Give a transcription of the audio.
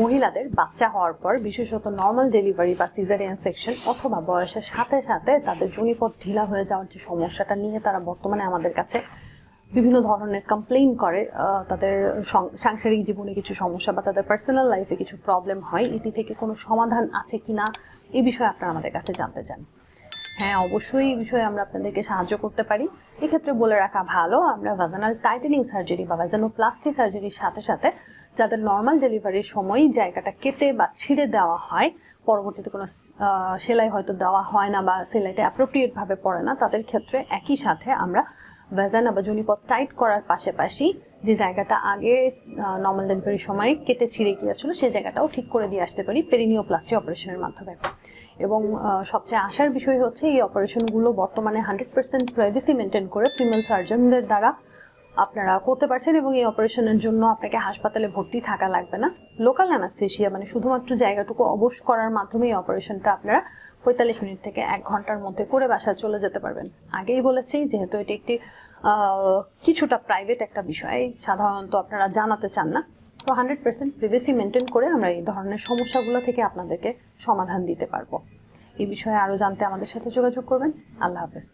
মহিলাদের বাচ্চা হওয়ার পর, বিশেষত নর্মাল ডেলিভারি বা সিজারিয়ান সেকশন অথবা বয়সের সাথে সাথে তাদের জনিপথ ঢিলা হয়ে যাওয়ার যে সমস্যাটা নিয়ে তারা বর্তমানে আমাদের কাছে বিভিন্ন ধরনের কমপ্লেইন করে তাদের সাংসারিক জীবনে কিছু সমস্যা বা তাদের পার্সোনাল লাইফে কিছু প্রবলেম হয়, এটি থেকে কোনো সমাধান আছে কিনা এই বিষয়ে আপনারা আমাদের কাছে জানতে চান। হ্যাঁ অবশ্যই এই বিষয়ে আমরা আপনাদেরকে সাহায্য করতে পারি। এক্ষেত্রে বলে রাখা ভালো, আমরা ভ্যাজানাল টাইটেনিং সার্জারি বা ভ্যাজানোপ্লাস্টি সার্জারির সাথে সাথে যাদের নর্মাল ডেলিভারির সময় জায়গাটা কেটে বা ছিঁড়ে দেওয়া হয়, পরবর্তীতে কোনো সেলাই হয়তো দেওয়া হয় না বা সেলাইটা অ্যাপ্রোপ্রিয়েট ভাবে পড়ে না, তাদের ক্ষেত্রে একই সাথে আমরা ভ্যাজানা বা জনিপথ টাইট করার পাশাপাশি যে জায়গাটা আগে নর্মাল ডেলিভারির সময় কেটে ছিঁড়ে গিয়েছিল, সেই জায়গাটাও ঠিক করে দিয়ে আসতে পারি পেরিনিওপ্লাস্টি অপারেশনের মাধ্যমে। এবং সবচেয়ে আশার বিষয় হচ্ছে এই অপারেশনগুলো বর্তমানে হান্ড্রেড পার্সেন্ট প্রাইভেসি মেনটেন করে ফিমেল সার্জনদের দ্বারা আপনারা করতে পারছেন এবং এই অপারেশনের জন্য আপনাকে হাসপাতালে ভর্তি থাকা লাগবে না। লোকাল অ্যানাস্থেশিয়া মানে শুধুমাত্র জায়গাটুকু অবশ করার মাধ্যমে এই অপারেশনটা আপনারা পঁয়তাল্লিশ মিনিট থেকে এক ঘণ্টার মধ্যে করে বাসায় চলে যেতে পারবেন। আগেই বলেছি, যেহেতু এটি একটি কিছুটা প্রাইভেট একটা বিষয়, সাধারণত আপনারা জানাতে চান না। তো হান্ড্রেড পার্সেন্ট প্রিভেসি মেনটেন করে আমরা এই ধরনের সমস্যাগুলো থেকে আপনাদেরকে সমাধান দিতে পারব। এই বিষয়ে আরও জানতে আমাদের সাথে যোগাযোগ করবেন। আল্লাহ হাফেজ।